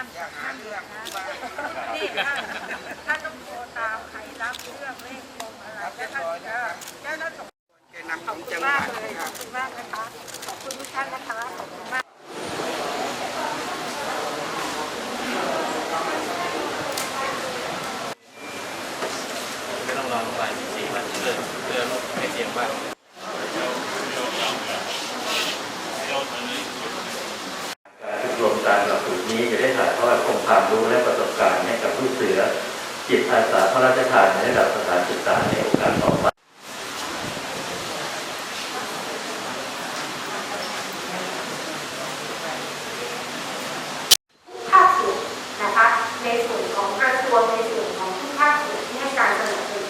ามอย่าหาเรืองบ้านี่ท่านท่านต้องโทรตามใครรับเรื่องเลขตรงอะไรแล้วท่านร้อยเอนะคอรับแล้วท่านส่งแกนำขออบงจังหมาวักดเลยนะครับขอบคุณมากนะคะขอบคุณทุกท่านนะคะขอบคุณมากไม่ต้องรอไปสี่วันเพื่อเพื่อให้เสียงบ้าง การหลักสูตรนี้จะได้ถ่ายทอดองค์ความรู้และประสบการณ์ให้กับผู้เสือจิตอาสาพระราชทานในระดับสถานศึกษาในโอกาสต่อไปภาคส่วนนะคะในส่วนของกระทรวงในส่วนของทุกภาคส่วนที่ให้การสนับสนุน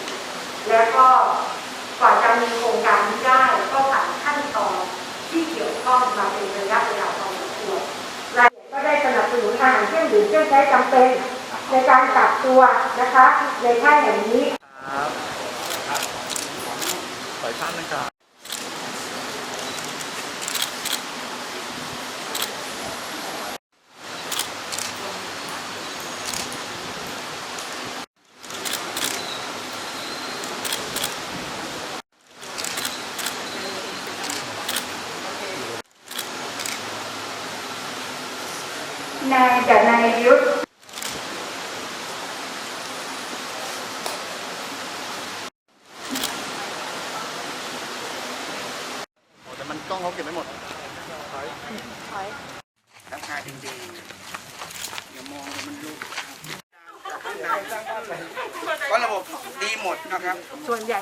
แล้วก็กว่าจะมีโครงการนี้ได้ก็ผ่านขั้นตอนที่เกี่ยวข้องมาเป็นระยะเวลาพอสมควร อาหารเครื่องดื่มเครื่องใช้จำเป็นในการกักตัวนะคะ ในค่ายแห่งนี้ ครับขอท่านนะครับ นายกับนายยุทธแต่มันกล้องเขาเก็บไม่หมดทำงานดีๆอย่ามองมันลุกก็ระบบดีหมดนะครับ ส่วนใหญ่